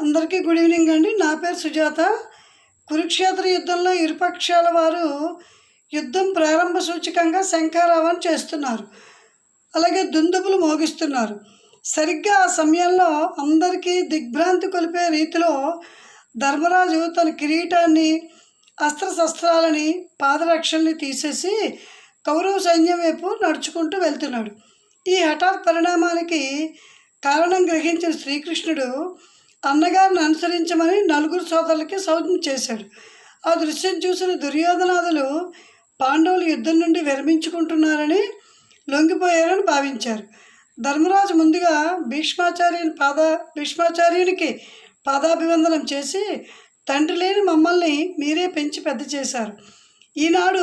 అందరికీ good evening అండి. నా పేరు సుజాత. కురుక్షేత్ర యుద్ధంలో ఇరుపక్షాల వారు యుద్ధం ప్రారంభ సూచకంగా శంఖారావం చేస్తున్నారు. అలాగే దుందుబులు మోగిస్తున్నారు. సరిగ్గా ఆ సమయంలో అందరికీ దిగ్భ్రాంతి కొలిపే రీతిలో ధర్మరాజు తన కిరీటాన్ని అస్త్రశస్త్రాలని పాదరక్షల్ని తీసేసి కౌరవ సైన్యం వైపు నడుచుకుంటూ వెళ్తున్నాడు. ఈ హఠాత్ పరిణామానికి కారణం గ్రహించిన శ్రీకృష్ణుడు అన్నగారిని అనుసరించమని నలుగురు సోదరులకి సౌజ్ఞ చేశాడు. ఆ దృశ్యం చూసిన దుర్యోధనాథులు పాండవులు యుద్ధం నుండి విరమించుకుంటున్నారని లొంగిపోయారని భావించారు. ధర్మరాజు ముందుగా భీష్మాచార్యుని పాద భీష్మాచార్యునికి పాదాభివందనం చేసి తండ్రి లేని మమ్మల్ని మీరే పెంచి పెద్ద చేశారు. ఈనాడు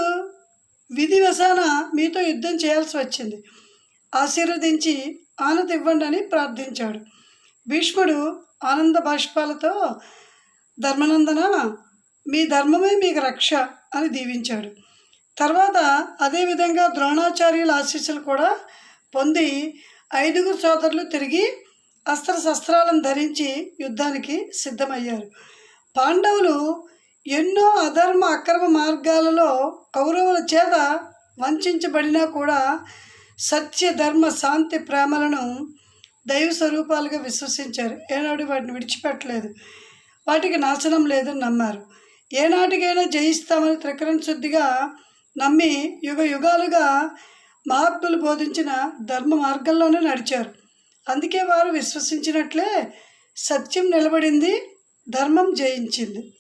విధివశాన మీతో యుద్ధం చేయాల్సి వచ్చింది. ఆశీర్వదించి ఆనతి ఇవ్వండి అని ప్రార్థించాడు. భీష్ముడు ఆనంద బాష్పాలతో ధర్మనందన మీ ధర్మమే మీకు రక్ష అని దీవించాడు. తర్వాత అదేవిధంగా ద్రోణాచార్యుల ఆశీస్సులు కూడా పొంది ఐదుగురు సోదరులు తిరిగి అస్త్రశస్త్రాలను ధరించి యుద్ధానికి సిద్ధమయ్యారు. పాండవులు ఎన్నో అధర్మ అక్రమ మార్గాలలో కౌరవుల చేత వంచబడినా కూడా సత్య ధర్మ శాంతి ప్రేమలను దైవ స్వరూపాలుగా విశ్వసించారు. ఏనాడు వాటిని విడిచిపెట్టలేదు. వాటికి నాశనం లేదని నమ్మారు. ఏనాటికైనా జయిస్తామని త్రికరణ శుద్ధిగా నమ్మి యుగ యుగాలుగా మహాత్ములు బోధించిన ధర్మ మార్గంలోనే నడిచారు. అందుకే వారు విశ్వసించినట్లే సత్యం నిలబడింది ధర్మం జయించింది.